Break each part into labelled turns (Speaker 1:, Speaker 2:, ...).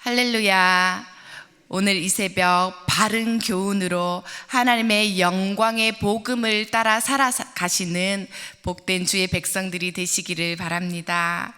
Speaker 1: 할렐루야. 오늘 이 새벽 바른 교훈으로 하나님의 영광의 복음을 따라 살아가시는 복된 주의 백성들이 되시기를 바랍니다.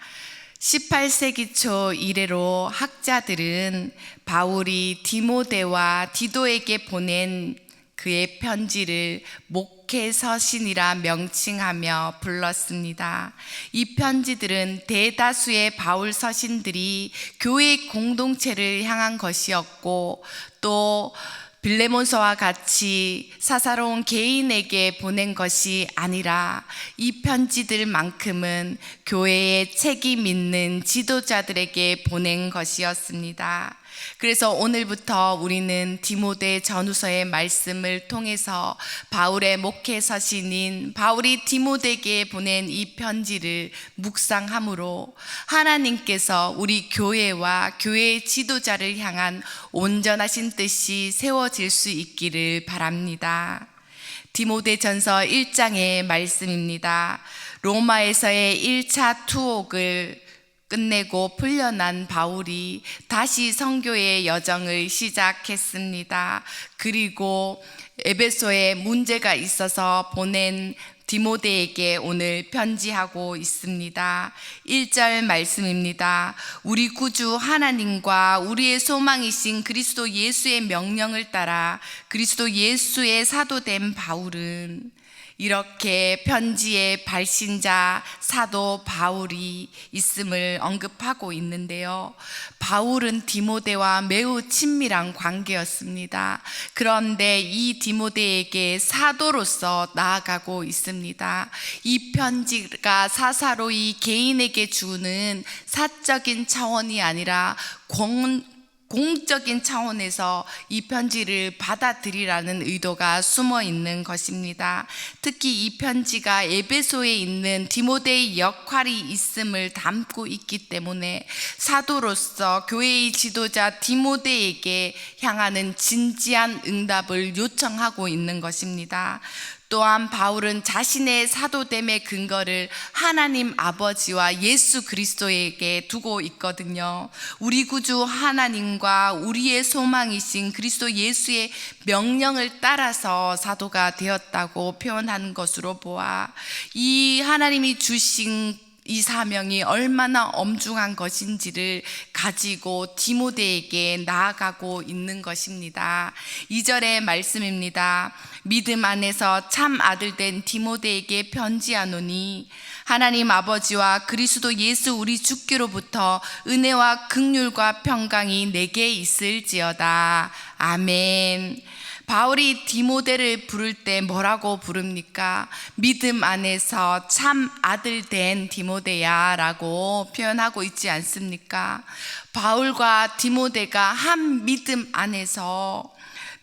Speaker 1: 18세기 초 이래로 학자들은 바울이 디모데와 디도에게 보낸 그의 편지를 목회 서신이라 명칭하며 불렀습니다. 이 편지들은 대다수의 바울 서신들이 교회 공동체를 향한 것이었고 또 빌레몬서와 같이 사사로운 개인에게 보낸 것이 아니라 이 편지들만큼은 교회의 책임 있는 지도자들에게 보낸 것이었습니다. 그래서 오늘부터 우리는 디모데 전후서의 말씀을 통해서 바울의 목회 서신인 바울이 디모데에게 보낸 이 편지를 묵상함으로 하나님께서 우리 교회와 교회의 지도자를 향한 온전하신 뜻이 세워질 수 있기를 바랍니다. 디모데 전서 1장의 말씀입니다. 로마에서의 1차 투옥을 끝내고 풀려난 바울이 다시 성교의 여정을 시작했습니다. 그리고 에베소에 문제가 있어서 보낸 디모데에게 오늘 편지하고 있습니다. 1절 말씀입니다. 우리 구주 하나님과 우리의 소망이신 그리스도 예수의 명령을 따라 그리스도 예수의 사도된 바울은 이렇게 편지의 발신자 사도 바울이 있음을 언급하고 있는데요. 바울은 디모데와 매우 친밀한 관계였습니다. 그런데 이 디모데에게 사도로서 나아가고 있습니다. 이 편지가 사사로이 개인에게 주는 사적인 차원이 아니라 공, 공적인 차원에서 이 편지를 받아들이라는 의도가 숨어 있는 것입니다. 특히 이 편지가 에베소에 있는 디모데의 역할이 있음을 담고 있기 때문에 사도로서 교회의 지도자 디모데에게 향하는 진지한 응답을 요청하고 있는 것입니다. 또한 바울은 자신의 사도됨의 근거를 하나님 아버지와 예수 그리스도에게 두고 있거든요. 우리 구주 하나님과 우리의 소망이신 그리스도 예수의 명령을 따라서 사도가 되었다고 표현하는 것으로 보아 이 하나님이 주신 이 사명이 얼마나 엄중한 것인지를 가지고 디모데에게 나아가고 있는 것입니다. 2절의 말씀입니다. 믿음 안에서 참 아들 된 디모데에게 편지하노니 하나님 아버지와 그리스도 예수 우리 주께로부터 은혜와 극률과 평강이 내게 있을지어다. 아멘. 바울이 디모데를 부를 때 뭐라고 부릅니까? 믿음 안에서 참 아들 된 디모데야 라고 표현하고 있지 않습니까? 바울과 디모데가 한 믿음 안에서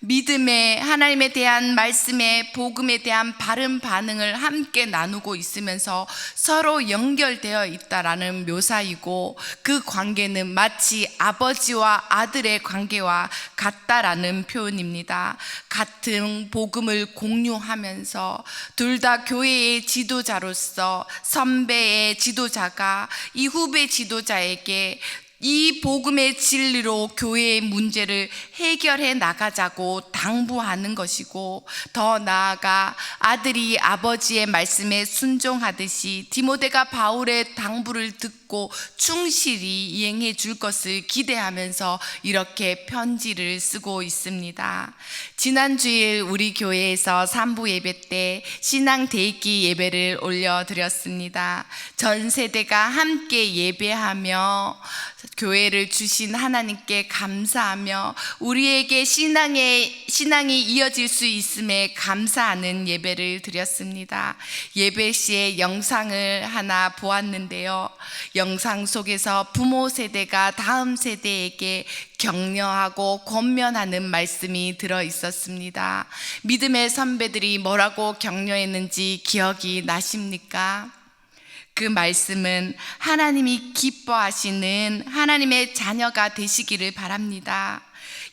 Speaker 1: 믿음의 하나님에 대한 말씀의 복음에 대한 바른 반응을 함께 나누고 있으면서 서로 연결되어 있다라는 묘사이고 그 관계는 마치 아버지와 아들의 관계와 같다라는 표현입니다. 같은 복음을 공유하면서 둘 다 교회의 지도자로서 선배의 지도자가 이 후배 지도자에게 이 복음의 진리로 교회의 문제를 해결해 나가자고 당부하는 것이고 더 나아가 아들이 아버지의 말씀에 순종하듯이 디모데가 바울의 당부를 듣고 충실히 이행해 줄 것을 기대하면서 이렇게 편지를 쓰고 있습니다. 지난 주일 우리 교회에서 산부 예배 때 신앙 대기 예배를 올려드렸습니다. 전 세대가 함께 예배하며 교회를 주신 하나님께 감사하며 우리에게 신앙의 신앙이 이어질 수 있음에 감사하는 예배를 드렸습니다. 예배 시에 영상을 하나 보았는데요. 영상 속에서 부모 세대가 다음 세대에게 격려하고 권면하는 말씀이 들어 있었습니다. 믿음의 선배들이 뭐라고 격려했는지 기억이 나십니까? 그 말씀은 하나님이 기뻐하시는 하나님의 자녀가 되시기를 바랍니다.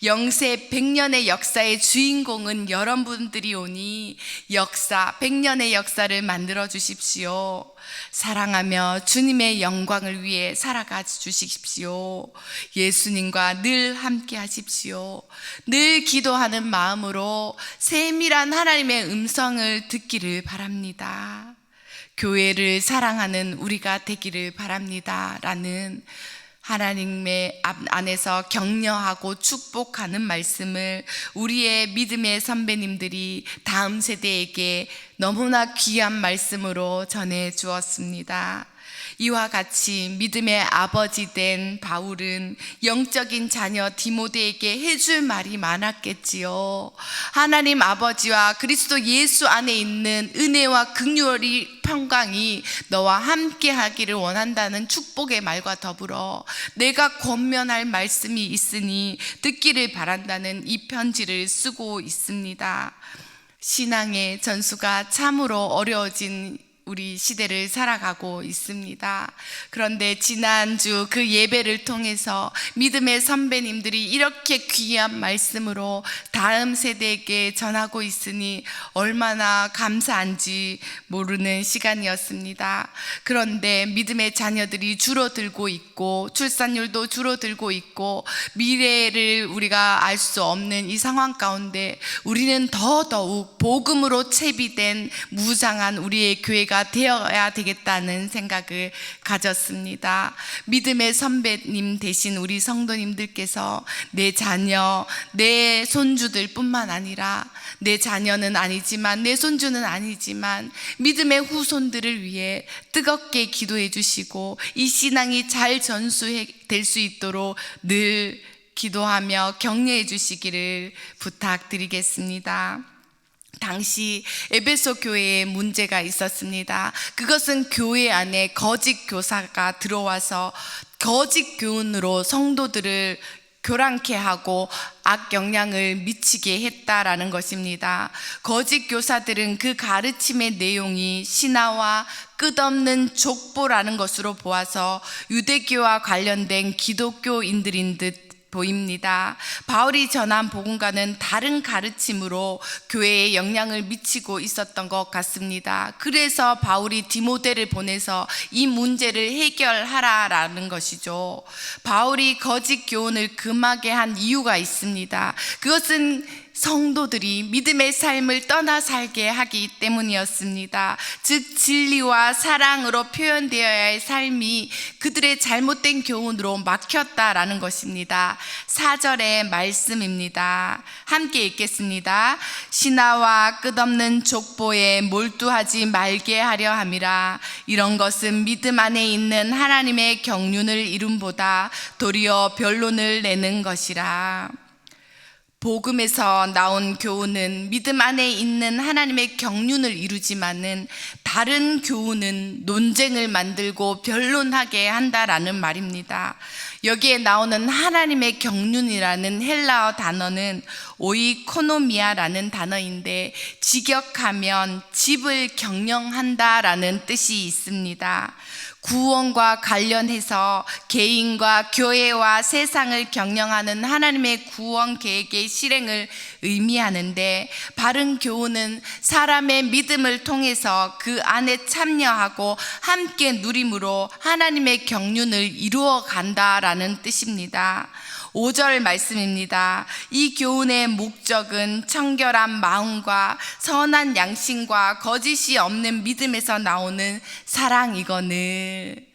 Speaker 1: 영세 백년의 역사의 주인공은 여러분들이 오니 역사 백년의 역사를 만들어 주십시오. 사랑하며 주님의 영광을 위해 살아가 주십시오. 예수님과 늘 함께 하십시오. 늘 기도하는 마음으로 세밀한 하나님의 음성을 듣기를 바랍니다. 교회를 사랑하는 우리가 되기를 바랍니다. 라는 하나님의 안에서 격려하고 축복하는 말씀을 우리의 믿음의 선배님들이 다음 세대에게 너무나 귀한 말씀으로 전해 주었습니다. 이와 같이 믿음의 아버지 된 바울은 영적인 자녀 디모데에게 해줄 말이 많았겠지요. 하나님 아버지와 그리스도 예수 안에 있는 은혜와 극률이 평강이 너와 함께 하기를 원한다는 축복의 말과 더불어 내가 권면할 말씀이 있으니 듣기를 바란다는 이 편지를 쓰고 있습니다. 신앙의 전수가 참으로 어려워진 우리 시대를 살아가고 있습니다. 그런데 지난주 그 예배를 통해서 믿음의 선배님들이 이렇게 귀한 말씀으로 다음 세대에게 전하고 있으니 얼마나 감사한지 모르는 시간이었습니다. 그런데 믿음의 자녀들이 줄어들고 있고 출산율도 줄어들고 있고 미래를 우리가 알 수 없는 이 상황 가운데 우리는 더더욱 복음으로 채비된 무장한 우리의 교회가 되어야 되겠다는 생각을 가졌습니다. 믿음의 선배님 대신 우리 성도님들께서 내 자녀, 내 손주들 뿐만 아니라 내 자녀는 아니지만 내 손주는 아니지만 믿음의 후손들을 위해 뜨겁게 기도해 주시고 이 신앙이 잘 전수될 수 있도록 늘 기도하며 격려해 주시기를 부탁드리겠습니다. 당시 에베소 교회에 문제가 있었습니다. 그것은 교회 안에 거짓 교사가 들어와서 거짓 교훈으로 성도들을 교란케 하고 악 영향을 미치게 했다라는 것입니다. 거짓 교사들은 그 가르침의 내용이 신화와 끝없는 족보라는 것으로 보아서 유대교와 관련된 기독교인들인 듯 보입니다. 바울이 전한 복음과는 다른 가르침으로 교회에 영향을 미치고 있었던 것 같습니다. 그래서 바울이 디모데를 보내서 이 문제를 해결하라라는 것이죠. 바울이 거짓 교훈을 금하게 한 이유가 있습니다. 그것은 성도들이 믿음의 삶을 떠나 살게 하기 때문이었습니다. 즉, 진리와 사랑으로 표현되어야 할 삶이 그들의 잘못된 교훈으로 막혔다라는 것입니다. 4절의 말씀입니다. 함께 읽겠습니다. 신하와 끝없는 족보에 몰두하지 말게 하려 함이라. 이런 것은 믿음 안에 있는 하나님의 경륜을 이룸보다 도리어 변론을 내는 것이라. 복음에서 나온 교훈은 믿음 안에 있는 하나님의 경륜을 이루지만은 다른 교훈은 논쟁을 만들고 변론하게 한다라는 말입니다. 여기에 나오는 하나님의 경륜이라는 헬라어 단어는 오이코노미아라는 단어인데 직역하면 집을 경영한다라는 뜻이 있습니다. 구원과 관련해서 개인과 교회와 세상을 경영하는 하나님의 구원 계획의 실행을 의미하는데 바른 교훈은 사람의 믿음을 통해서 그 안에 참여하고 함께 누림으로 하나님의 경륜을 이루어 간다라는 뜻입니다. 5절 말씀입니다. 이 교훈의 목적은 청결한 마음과 선한 양심과 거짓이 없는 믿음에서 나오는 사랑이거늘.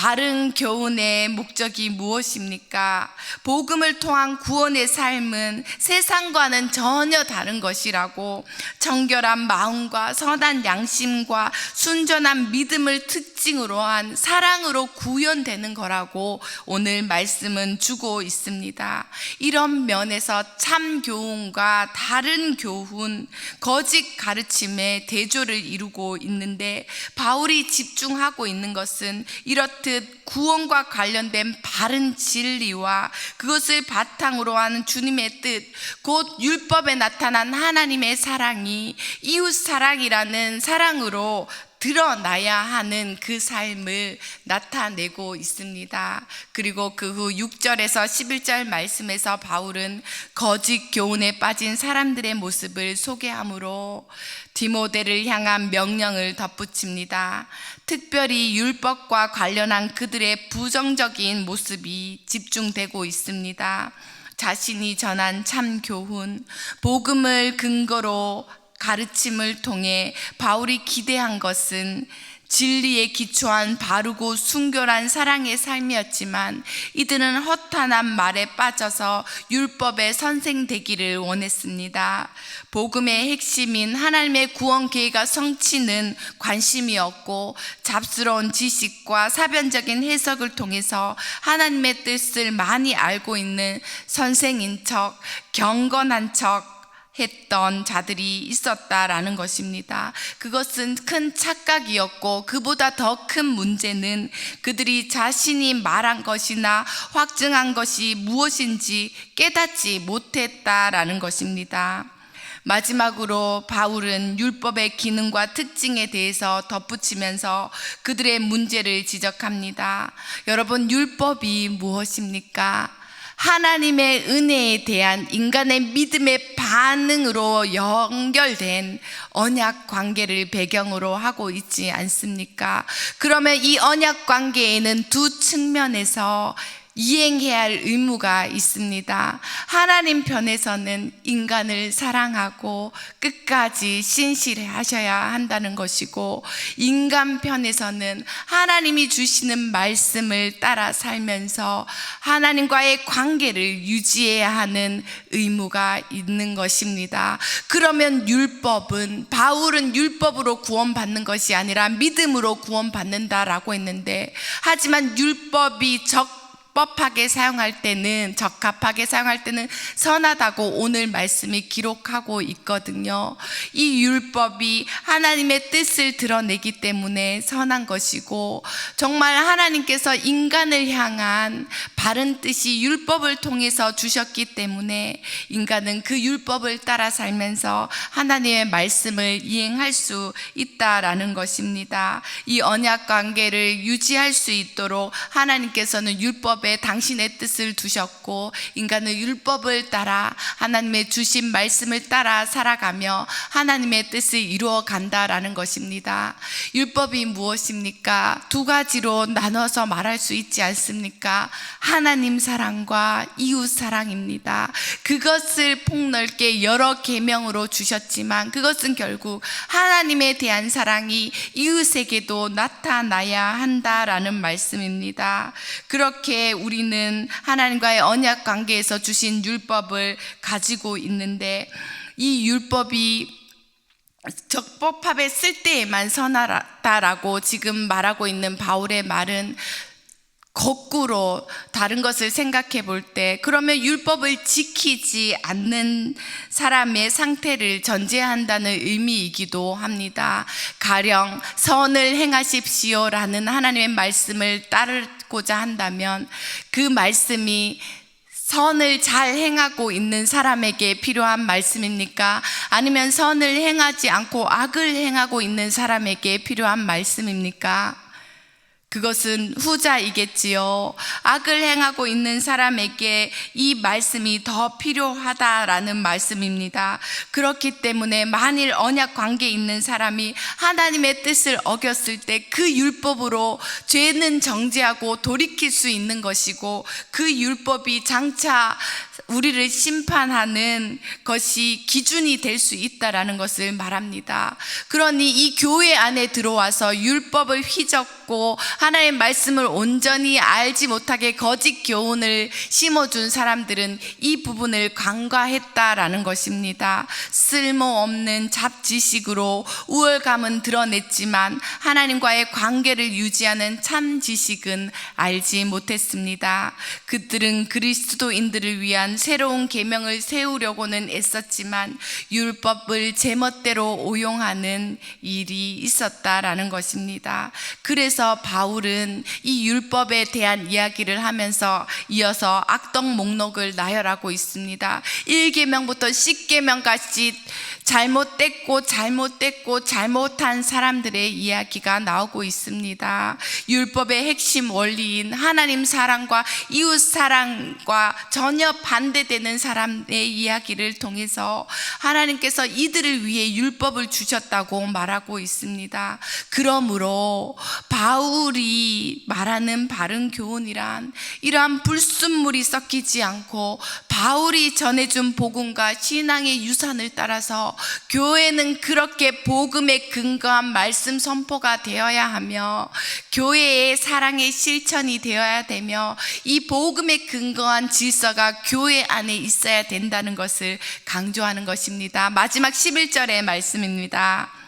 Speaker 1: 바른 교훈의 목적이 무엇입니까? 복음을 통한 구원의 삶은 세상과는 전혀 다른 것이라고 정결한 마음과 선한 양심과 순전한 믿음을 특징으로 한 사랑으로 구현되는 거라고 오늘 말씀은 주고 있습니다. 이런 면에서 참 교훈과 다른 교훈, 거짓 가르침의 대조를 이루고 있는데 바울이 집중하고 있는 것은 이렇듯 구원과 관련된 바른 진리와 그것을 바탕으로 하는 주님의 뜻, 곧 율법에 나타난 하나님의 사랑이 이웃 사랑이라는 사랑으로 드러나야 하는 그 삶을 나타내고 있습니다. 그리고 그 후 6절에서 11절 말씀에서 바울은 거짓 교훈에 빠진 사람들의 모습을 소개하므로 디모데를 향한 명령을 덧붙입니다. 특별히 율법과 관련한 그들의 부정적인 모습이 집중되고 있습니다. 자신이 전한 참 교훈, 복음을 근거로 가르침을 통해 바울이 기대한 것은 진리에 기초한 바르고 순결한 사랑의 삶이었지만 이들은 허탄한 말에 빠져서 율법의 선생 되기를 원했습니다. 복음의 핵심인 하나님의 구원 계획과 성취는 관심이었고 잡스러운 지식과 사변적인 해석을 통해서 하나님의 뜻을 많이 알고 있는 선생인 척, 경건한 척, 했던 자들이 있었다라는 것입니다. 그것은 큰 착각이었고 그보다 더 큰 문제는 그들이 자신이 말한 것이나 확증한 것이 무엇인지 깨닫지 못했다라는 것입니다. 마지막으로 바울은 율법의 기능과 특징에 대해서 덧붙이면서 그들의 문제를 지적합니다. 여러분, 율법이 무엇입니까? 하나님의 은혜에 대한 인간의 믿음의 반응으로 연결된 언약 관계를 배경으로 하고 있지 않습니까? 그러면 이 언약 관계에는 두 측면에서 이행해야 할 의무가 있습니다. 하나님 편에서는 인간을 사랑하고 끝까지 신실해 하셔야 한다는 것이고, 인간 편에서는 하나님이 주시는 말씀을 따라 살면서 하나님과의 관계를 유지해야 하는 의무가 있는 것입니다. 그러면 율법은, 바울은 율법으로 구원받는 것이 아니라 믿음으로 구원받는다라고 했는데, 하지만 율법이 적 법하게 사용할 때는 적합하게 사용할 때는 선하다고 오늘 말씀이 기록하고 있거든요. 이 율법이 하나님의 뜻을 드러내기 때문에 선한 것이고 정말 하나님께서 인간을 향한 바른 뜻이 율법을 통해서 주셨기 때문에 인간은 그 율법을 따라 살면서 하나님의 말씀을 이행할 수 있다라는 것입니다. 이 언약 관계를 유지할 수 있도록 하나님께서는 율법 율법에 당신의 뜻을 두셨고 인간은 율법을 따라 하나님의 주신 말씀을 따라 살아가며 하나님의 뜻을 이루어 간다라는 것입니다. 율법이 무엇입니까? 두 가지로 나눠서 말할 수 있지 않습니까? 하나님 사랑과 이웃 사랑입니다. 그것을 폭넓게 여러 계명으로 주셨지만 그것은 결국 하나님에 대한 사랑이 이웃에게도 나타나야 한다라는 말씀입니다. 그렇게 우리는 하나님과의 언약 관계에서 주신 율법을 가지고 있는데 이 율법이 적법합에 쓸 때에만 선하다라고 지금 말하고 있는 바울의 말은 거꾸로 다른 것을 생각해 볼 때 그러면 율법을 지키지 않는 사람의 상태를 전제한다는 의미이기도 합니다. 가령 선을 행하십시오라는 하나님의 말씀을 따 르고자 한다면 그 말씀이 선을 잘 행하고 있는 사람에게 필요한 말씀입니까? 아니면 선을 행하지 않고 악을 행하고 있는 사람에게 필요한 말씀입니까? 그것은 후자이겠지요. 악을 행하고 있는 사람에게 이 말씀이 더 필요하다라는 말씀입니다. 그렇기 때문에 만일 언약 관계에 있는 사람이 하나님의 뜻을 어겼을 때 그 율법으로 죄는 정죄하고 돌이킬 수 있는 것이고 그 율법이 장차 우리를 심판하는 것이 기준이 될 수 있다라는 것을 말합니다. 그러니 이 교회 안에 들어와서 율법을 휘젓고 하나님의 말씀을 온전히 알지 못하게 거짓 교훈을 심어준 사람들은 이 부분을 간과했다라는 것입니다. 쓸모없는 잡지식으로 우월감은 드러냈지만 하나님과의 관계를 유지하는 참 지식은 알지 못했습니다. 그들은 그리스도인들을 위한 새로운 계명을 세우려고는 애썼지만 율법을 제멋대로 오용하는 일이 있었다라는 것입니다. 그래서 바울은 이 율법에 대한 이야기를 하면서 이어서 악덕 목록을 나열하고 있습니다. 1계명부터 10계명까지 잘못됐고 잘못됐고 잘못한 사람들의 이야기가 나오고 있습니다. 율법의 핵심 원리인 하나님 사랑과 이웃 사랑과 전혀 반대되는 사람의 이야기를 통해서 하나님께서 이들을 위해 율법을 주셨다고 말하고 있습니다. 그러므로 바울이 말하는 바른 교훈이란 이러한 불순물이 섞이지 않고 바울이 전해준 복음과 신앙의 유산을 따라서 교회는 그렇게 복음에 근거한 말씀 선포가 되어야 하며 교회의 사랑의 실천이 되어야 되며 이 복음에 근거한 질서가 교회 안에 있어야 된다는 것을 강조하는 것입니다. 마지막 11절의 말씀입니다.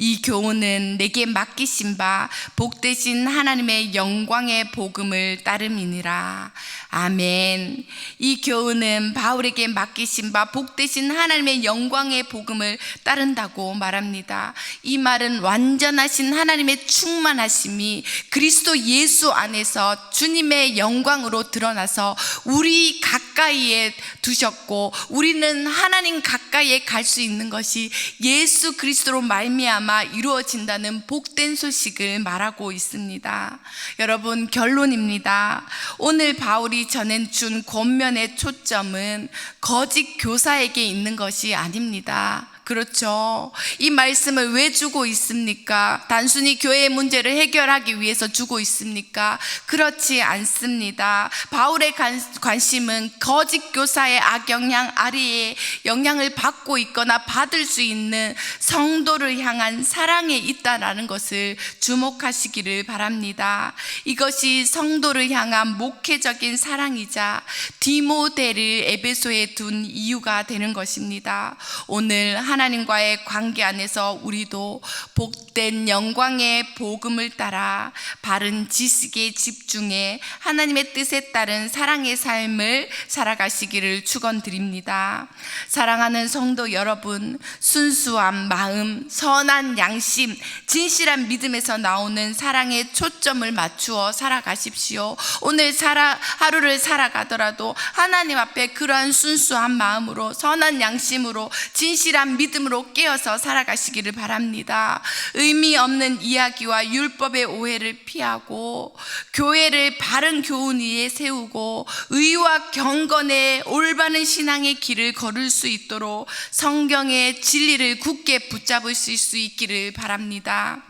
Speaker 1: 이 교훈은 내게 맡기신 바 복되신 하나님의 영광의 복음을 따름이니라. 아멘. 이 교훈은 바울에게 맡기신 바 복되신 하나님의 영광의 복음을 따른다고 말합니다. 이 말은 완전하신 하나님의 충만하심이 그리스도 예수 안에서 주님의 영광으로 드러나서 우리 가까이에 두셨고 우리는 하나님 가까이에 갈 수 있는 것이 예수 그리스도로 말미암아 이루어진다는 복된 소식을 말하고 있습니다. 여러분 결론입니다. 오늘 바울이 전해 준 권면의 초점은 거짓 교사에게 있는 것이 아닙니다. 그렇죠. 이 말씀을 왜 주고 있습니까? 단순히 교회의 문제를 해결하기 위해서 주고 있습니까? 그렇지 않습니다. 바울의 관, 관심은 거짓 교사의 악영향 아래에 영향을 받고 있거나 받을 수 있는 성도를 향한 사랑에 있다라는 것을 주목하시기를 바랍니다. 이것이 성도를 향한 목회적인 사랑이자 디모데를 에베소에 둔 이유가 되는 것입니다. 오늘 하나 님과의 관계 안에서 우리도 복된 영광의 복음을 따라 바른 지식에 집중해 하나님의 뜻에 따른 사랑의 삶을 살아가시기를 축원드립니다. 사랑하는 성도 여러분, 순수한 마음, 선한 양심, 진실한 믿음에서 나오는 사랑에 초점을 맞추어 살아가십시오. 오늘 살아 하루를 살아가더라도 하나님 앞에 그러한 순수한 마음으로 선한 양심으로 진실한 믿음 으로 깨어서 살아가시기를 바랍니다. 의미 없는 이야기와 율법의 오해를 피하고 교회를 바른 교훈 위에 세우고 의와 경건의 올바른 신앙의 길을 걸을 수 있도록 성경의 진리를 굳게 붙잡을 수 있기를 바랍니다.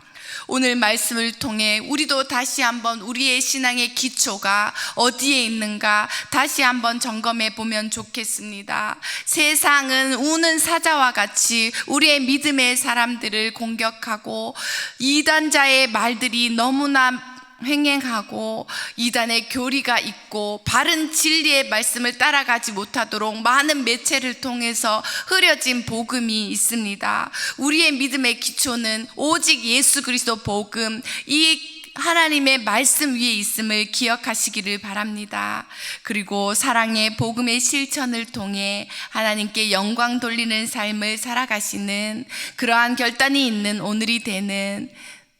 Speaker 1: 오늘 말씀을 통해 우리도 다시 한번 우리의 신앙의 기초가 어디에 있는가 다시 한번 점검해 보면 좋겠습니다. 세상은 우는 사자와 같이 우리의 믿음의 사람들을 공격하고 이단자의 말들이 너무나 횡행하고 이단의 교리가 있고 바른 진리의 말씀을 따라가지 못하도록 많은 매체를 통해서 흐려진 복음이 있습니다. 우리의 믿음의 기초는 오직 예수 그리스도 복음 이 하나님의 말씀 위에 있음을 기억하시기를 바랍니다. 그리고 사랑의 복음의 실천을 통해 하나님께 영광 돌리는 삶을 살아가시는 그러한 결단이 있는 오늘이 되는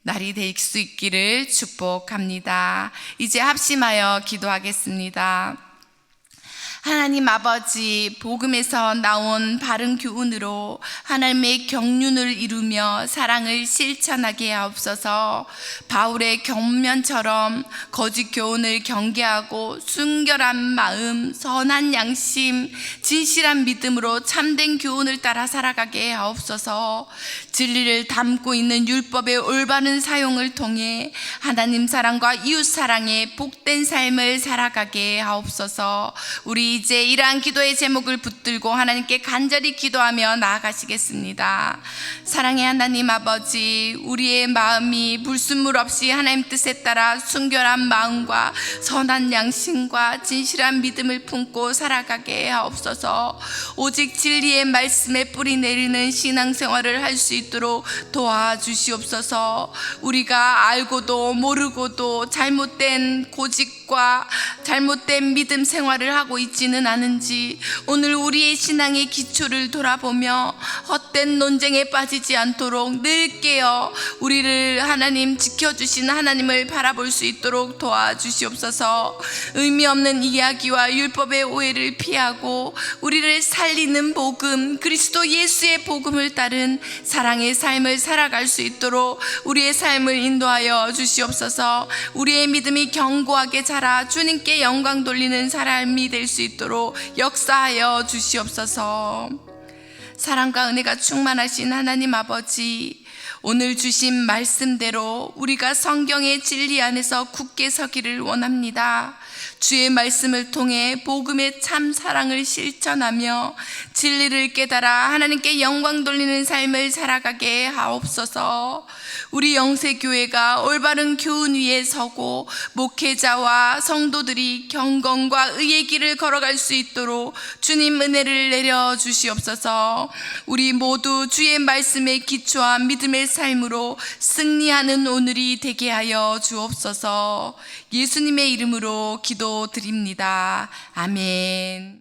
Speaker 1: 날이 될 수 있기를 축복합니다. 이제 합심하여 기도하겠습니다. 하나님 아버지 복음에서 나온 바른 교훈으로 하나님의 경륜을 이루며 사랑을 실천하게 하옵소서. 바울의 경면처럼 거짓 교훈을 경계하고 순결한 마음 선한 양심 진실한 믿음으로 참된 교훈을 따라 살아가게 하옵소서. 진리를 담고 있는 율법의 올바른 사용을 통해 하나님 사랑과 이웃 사랑의 복된 삶을 살아가게 하옵소서. 우리 이제 이러한 기도의 제목을 붙들고 하나님께 간절히 기도하며 나아가시겠습니다. 사랑의 하나님 아버지, 우리의 마음이 불순물 없이 하나님 뜻에 따라 순결한 마음과 선한 양심과 진실한 믿음을 품고 살아가게 하옵소서. 오직 진리의 말씀에 뿌리 내리는 신앙생활을 할 수 있도록 도와주시옵소서. 우리가 알고도 모르고도 잘못된 고집과 잘못된 믿음 생활을 하고 있지 있지는 않은지 오늘 우리의 신앙의 기초를 돌아보며 헛된 논쟁에 빠지지 않도록 늘 깨어 우리를 하나님 지켜주신 하나님을 바라볼 수 있도록 도와주시옵소서. 의미 없는 이야기와 율법의 오해를 피하고 우리를 살리는 복음 그리스도 예수의 복음을 따른 사랑의 삶을 살아갈 수 있도록 우리의 삶을 인도하여 주시옵소서. 우리의 믿음이 견고하게 자라 주님께 영광 돌리는 사람이 될 수 있도록 역사하여 주시옵소서 사랑과 은혜가 충만하신 하나님 아버지 오늘 주신 말씀대로 우리가 성경의 진리 안에서 굳게 서기를 원합니다. 주의 말씀을 통해 복음의 참 사랑을 실천하며 진리를 깨달아 하나님께 영광 돌리는 삶을 살아가게 하옵소서. 우리 영세 교회가 올바른 교훈 위에 서고 목회자와 성도들이 경건과 의의 길을 걸어갈 수 있도록 주님 은혜를 내려 주시옵소서. 우리 모두 주의 말씀에 기초한 믿음의 삶으로 승리하는 오늘이 되게 하여 주옵소서. 예수님의 이름으로 기도 드립니다. 아멘.